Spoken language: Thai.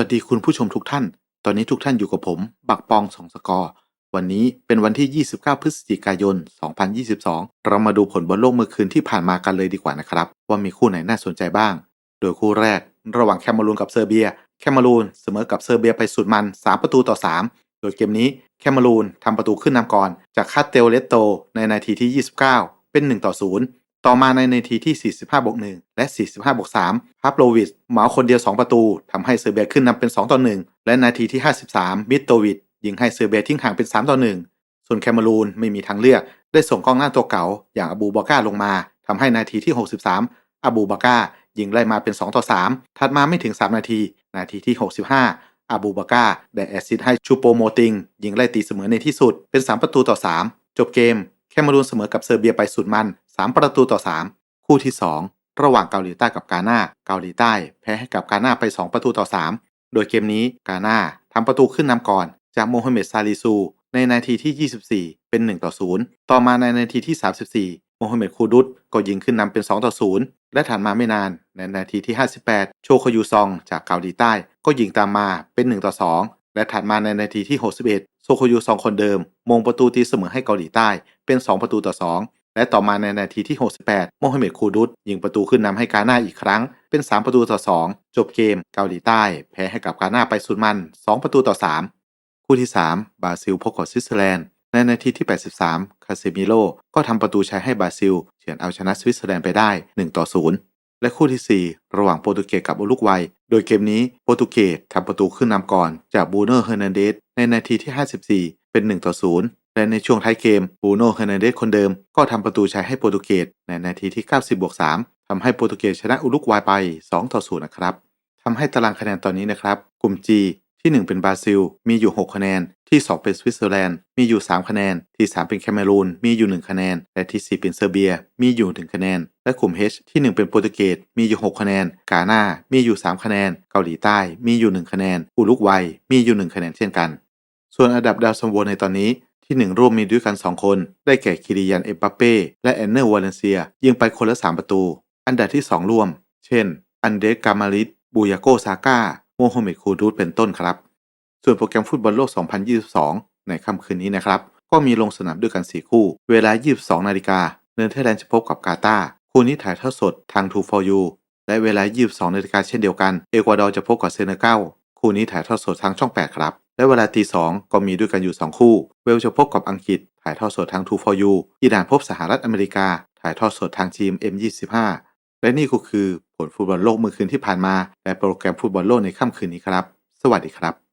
วัสดีคุณผู้ชมทุกท่าน ตอนนี้ทุกท่านอยู่กับผม บักปองสองสกอร์ วันนี้เป็นวันที่ 29 พฤศจิกายน 2022 เรามาดูผลบอลโลกเมื่อคืนที่ผ่านมากันเลยดีกว่านะครับ ว่ามีคู่ไหนน่าสนใจบ้าง โดยคู่แรก ระหว่างแคนารูนกับเซอร์เบีย แคนารูนเสมอกับเซอร์เบียไปสุดมัน 3 ประตูต่อ 3 โดยเกมนี้แคนารูนทำประตูขึ้นนำก่อน จากคาเตลเลตโตในนาทีที่ 29 เป็น 1 ต่อ 0 ต่อมาในนาทีที่ 45บวก1และ 45บวก3พับโลวิชเหมาคนเดียว 2 ประตูทำให้เซอร์เบียขึ้นนำเป็น 2 ต่อ 1 และนาทีที่ 53 มิดโตวิชยิงให้เซอร์เบียทิ้งห่างเป็น 3 ต่อ 1 ส่วนแคนารูนไม่มีทางเลือก ได้ส่งกองหน้าตัวเก่า อย่างอบูบาก้าลงมาทำให้นาทีที่ 63 อบูบาก้ายิงไล่มาเป็น 2 ต่อ 3 ถัดมาไม่ถึง 3 นาที นาทีที่ 65 อาบูบาก้าได้แอสซิสต์ให้ชูโปโมติง ยิงไล่ตีเสมอในที่สุดเป็น 3 ประตูต่อ 3 จบเกม แคนารูนเสมอกับเซอร์เบียไปสุดมัน 3 ประตูต่อ 3 คู่ที่ 2 ระหว่างเกาหลีใต้กับกาหน้าเกาหลีใต้ แพ้ให้กับกาหน้าไป 2 ประตูต่อ 3 โดยเกมนี้กาหน้าทำประตูขึ้นนำก่อน จากโมฮัมเหม็ดซาลิซู ในนาทีที่ 24 เป็น 1 ต่อ 0 ต่อมาในนาทีที่ 34โมฮัมเหม็ดคูดุตก็ยิงขึ้นนำเป็น 2 ต่อ 0 และถัดมาไม่นาน ในนาทีที่ 58 โชโคยูซองจากเกาหลีใต้ ก็ยิงตามมาเป็น 1 ต่อ 2 และถัดมาในนาทีที่ 61 โซโคยูซองคนเดิม มงประตูตีเสมอให้เกาหลีใต้เป็น 2 ประตูต่อ2 และต่อมาในนาทีที่ 68 โมฮัมเหม็ดคูดุตยิงประตูขึ้นนำให้กาหน้าอีกครั้ง เป็น 3 ประตูต่อ 2 จบเกมเกาหลีใต้ แพ้ให้กับกาหน้าไปสุดมัน 2 ประตูต่อ 3 คู่ที่ 3 บราซิลพบกับสวิตเซอร์แลนด์ ในนาทีที่ 83 คาเซมิโลก็ทำประตูชัยให้บราซิล เฉือนเอาชนะสวิตเซอร์แลนด์ไปได้ 1 ต่อ 0 และคู่ที่ 4 ระหว่างโปรตุเกสกับอุรุกวัย โดยเกมนี้โปรตุเกสทำประตูขึ้นนำก่อนจากบูโน่เฮอร์นันเดสในนาทีที่ 54 เป็น 1 ต่อ 0 และในช่วงท้ายเกมบูโน่เฮอร์นันเดสคนเดิมก็ทำประตูชัยให้โปรตุเกสในนาทีที่ 90บวก3ทำให้โปรตุเกสชนะอุรุกวัยไป 2 ต่อ0นะครับทำให้ตารางคะแนนตอนนี้นะครับ กลุ่ม G ที่ 1 เป็นบราซิล มีอยู่ 6 คะแนน ที่ 2 เป็นสวิตเซอร์แลนด์ มีอยู่ 3 คะแนน ที่ 3 เป็นแคเมรูน มีอยู่ 1 คะแนน และที่ 4 เป็นเซอร์เบีย มีอยู่ 1 คะแนน และกลุ่ม H ที่ 1 เป็นโปรตุเกส มีอยู่ 6 คะแนน กาหน้า มีอยู่ 3 คะแนน เกาหลีใต้ มีอยู่ 1 คะแนน อุรุกวัย มีอยู่ 1 คะแนนเช่นกัน ส่วนอันดับดาวซัมโวในตอนนี้ ที่1ร่วมมีด้วยกัน 2 คน ได้แก่คิริยันเอ็มบัปเป้และแอนเนอร์วาเลนเซีย ยิงไปคนละ 3 ประตู อันดับที่ 2 ร่วม เช่น อันเดรสกามาริสบูยาโกซาก้าโมฮัมเหม็ดคูดูดเป็นต้นครับ ส่วนโปรแกรมฟุตบอลโลก 2022 ในค่ำคืนนี้นะครับ ก็มีลงสนามด้วยกัน 4 คู่ เวลา 22 นาฬิกาเนเธอร์แลนด์จะพบกับกาตาร์คู่นี้ถ่ายทอดสดทาง2 for you และเวลา 22 นาฬิกาเช่นเดียวกัน เอกวาดอร์จะพบกับเซเนกัลคู่นี้ถ่ายทอดสดทางช่อง 8 ครับ และเวลาตีสองก็มีด้วยกันอยู่ 2 คู่ เวลจะพบกับอังกฤษ ถ่ายทอดสดทาง 2 for you อิหร่านพบสหรัฐอเมริกา ถ่ายทอดสดทาง GMM 25 และนี่ก็คือผลฟุตบอลโลกเมื่อคืนที่ผ่านมา และโปรแกรมฟุตบอลโลกในค่ำคืนนี้ครับ สวัสดีครับ